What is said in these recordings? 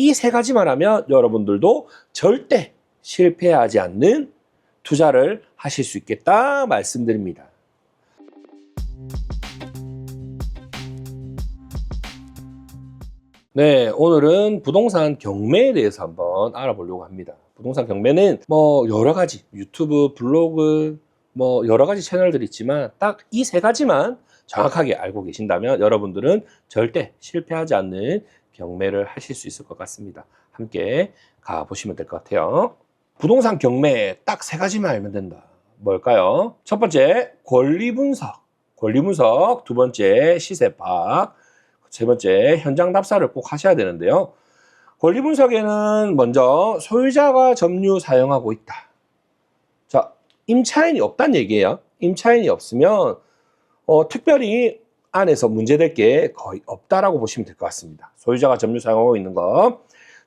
이 세 가지만 하면 여러분들도 절대 실패하지 않는 투자를 하실 수 있겠다 말씀드립니다. 네, 오늘은 부동산 경매에 대해서 한번 알아보려고 합니다. 부동산 경매는 뭐 여러 가지 유튜브, 블로그, 뭐 여러 가지 채널들이 있지만 딱 이 세 가지만 정확하게 알고 계신다면 여러분들은 절대 실패하지 않는 경매를 하실 수 있을 것 같습니다. 함께 가보시면 될 것 같아요. 부동산 경매 딱 세 가지만 알면 된다. 뭘까요? 첫 번째, 권리 분석. 권리 분석. 두 번째, 시세 파악. 세 번째, 현장 답사를 꼭 하셔야 되는데요. 권리 분석에는 먼저 소유자가 점유 사용하고 있다. 자, 임차인이 없다는 얘기예요. 임차인이 없으면 어, 특별히 안에서 문제될 게 거의 없다라고 보시면 될 것 같습니다. 소유자가 점유 사용하고 있는 거.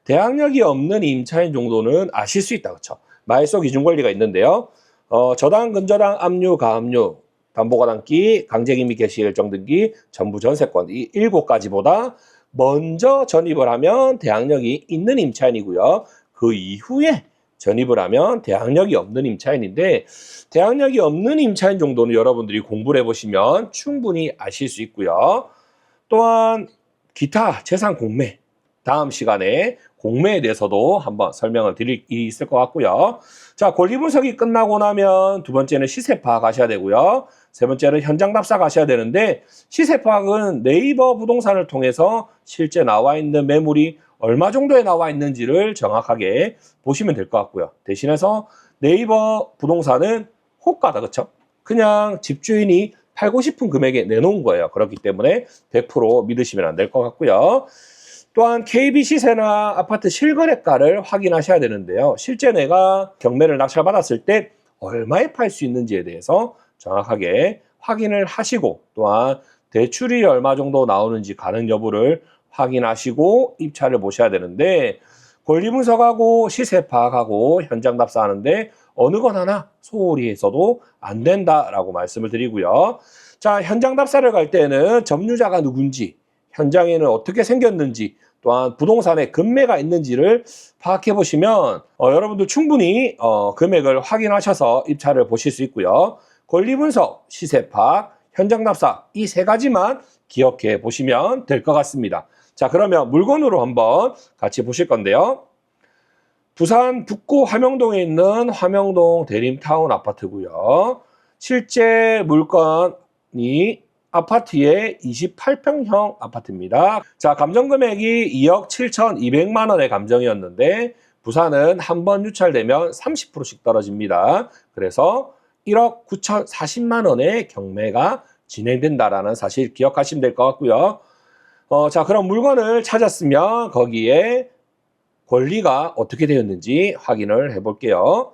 대항력이 없는 임차인 정도는 아실 수 있다. 그렇죠? 말소 기준 권리가 있는데요. 어, 저당, 근저당, 압류, 가압류, 담보가당기, 강제기미 개시 일정 등기, 전부 전세권 이 일곱 가지보다 먼저 전입을 하면 대항력이 있는 임차인이고요. 그 이후에 전입을 하면 대항력이 없는 임차인인데 대항력이 없는 임차인 정도는 여러분들이 공부를 해보시면 충분히 아실 수 있고요. 또한 기타 재산 공매 다음 시간에 공매에 대해서도 한번 설명을 드릴 일이 있을 것 같고요. 자, 권리 분석이 끝나고 나면 두 번째는 시세 파악하셔야 되고요. 세 번째는 현장 답사 가셔야 되는데 시세 파악은 네이버 부동산을 통해서 실제 나와 있는 매물이 얼마 정도에 나와 있는지를 정확하게 보시면 될 것 같고요. 대신해서 네이버 부동산은 호가다, 그쵸? 그냥 집주인이 팔고 싶은 금액에 내놓은 거예요. 그렇기 때문에 100% 믿으시면 안 될 것 같고요. 또한 KB 시세나 아파트 실거래가를 확인하셔야 되는데요. 실제 내가 경매를 낙찰 받았을 때 얼마에 팔 수 있는지에 대해서 정확하게 확인을 하시고 또한 대출이 얼마 정도 나오는지 가능 여부를 확인하시고 입찰을 보셔야 되는데 권리 분석하고 시세 파악하고 현장 답사하는데 어느 건 하나 소홀히 해서도 안 된다라고 말씀을 드리고요. 자, 현장 답사를 갈 때는 점유자가 누군지, 현장에는 어떻게 생겼는지, 또한 부동산에 금매가 있는지를 파악해 보시면 어, 여러분도 충분히 어, 금액을 확인하셔서 입찰을 보실 수 있고요. 권리 분석, 시세 파악, 현장 답사 이 세 가지만 기억해 보시면 될 것 같습니다. 자, 그러면 물건으로 한번 같이 보실 건데요. 부산 북구 화명동에 있는 화명동 대림타운 아파트고요. 실제 물건이 아파트의 28평형 아파트입니다. 자, 감정 금액이 2억 7,200만 원의 감정이었는데 부산은 한 번 유찰되면 30%씩 떨어집니다. 그래서 1억 9,040만 원의 경매가 진행된다라는 사실 기억하시면 될 것 같고요. 어, 자, 그럼 물건을 찾았으면 거기에 권리가 어떻게 되었는지 확인을 해 볼게요.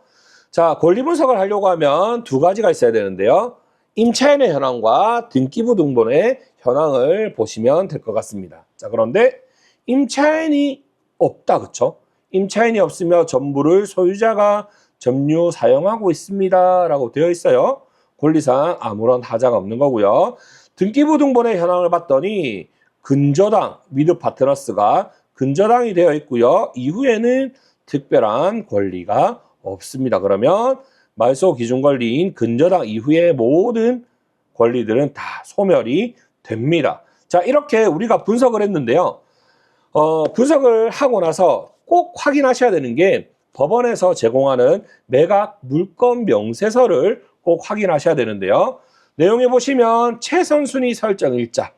자, 권리 분석을 하려고 하면 두 가지가 있어야 되는데요. 임차인의 현황과 등기부 등본의 현황을 보시면 될 것 같습니다. 자, 그런데 임차인이 없다, 그쵸? 임차인이 없으며 전부를 소유자가 점유 사용하고 있습니다. 라고 되어 있어요. 권리상 아무런 하자가 없는 거고요. 등기부 등본의 현황을 봤더니 근저당 미드 파트너스가 근저당이 되어 있고요. 이후에는 특별한 권리가 없습니다. 그러면 말소 기준 권리인 근저당 이후의 모든 권리들은 다 소멸이 됩니다. 자, 이렇게 우리가 분석을 했는데요. 어, 분석을 하고 나서 꼭 확인하셔야 되는 게 법원에서 제공하는 매각 물건 명세서를 꼭 확인하셔야 되는데요. 내용에 보시면 최선순위 설정 일자,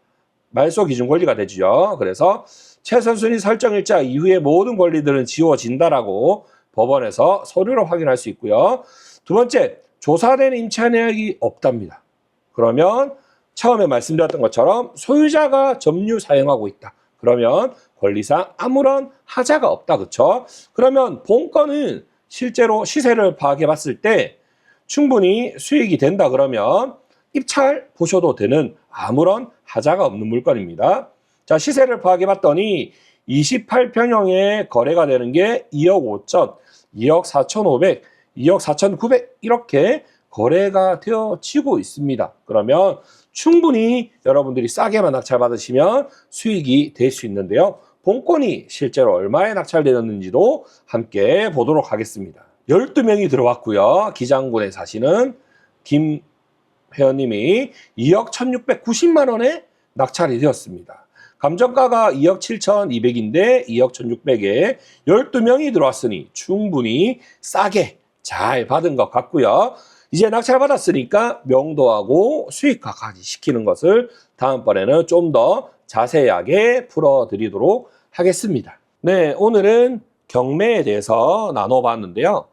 말소 기준 권리가 되죠. 그래서 최선순위 설정 일자 이후의 모든 권리들은 지워진다라고 법원에서 서류로 확인할 수 있고요. 두 번째, 조사된 임차 내역이 없답니다. 그러면 처음에 말씀드렸던 것처럼 소유자가 점유 사용하고 있다. 그러면 권리상 아무런 하자가 없다. 그렇죠? 그러면 본건은 실제로 시세를 파악해 봤을 때 충분히 수익이 된다 그러면 입찰 보셔도 되는 아무런 하자가 없는 물건입니다. 자, 시세를 파악해 봤더니 28평형에 거래가 되는 게 2억 5천, 2억 4천5백 2억 4,900 이렇게 거래가 되어지고 있습니다. 그러면 충분히 여러분들이 싸게만 낙찰 받으시면 수익이 될 수 있는데요. 본건이 실제로 얼마에 낙찰되었는지도 함께 보도록 하겠습니다. 12명이 들어왔고요. 기장군에 사시는 김 회원님이 2억 1690만 원에 낙찰이 되었습니다. 감정가가 2억 7200인데 2억 1600에 12명이 들어왔으니 충분히 싸게 잘 받은 것 같고요. 이제 낙찰 받았으니까 명도하고 수익화까지 시키는 것을 다음번에는 좀 더 자세하게 풀어드리도록 하겠습니다. 네, 오늘은 경매에 대해서 나눠봤는데요.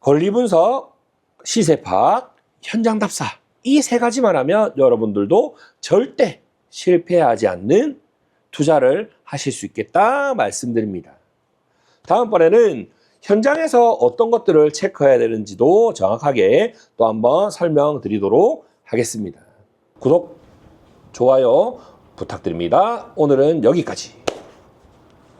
권리 분석, 시세 파악, 현장 답사 이 세 가지만 하면 여러분들도 절대 실패하지 않는 투자를 하실 수 있겠다 말씀드립니다. 다음번에는 현장에서 어떤 것들을 체크해야 되는지도 정확하게 또 한번 설명드리도록 하겠습니다. 구독, 좋아요 부탁드립니다. 오늘은 여기까지.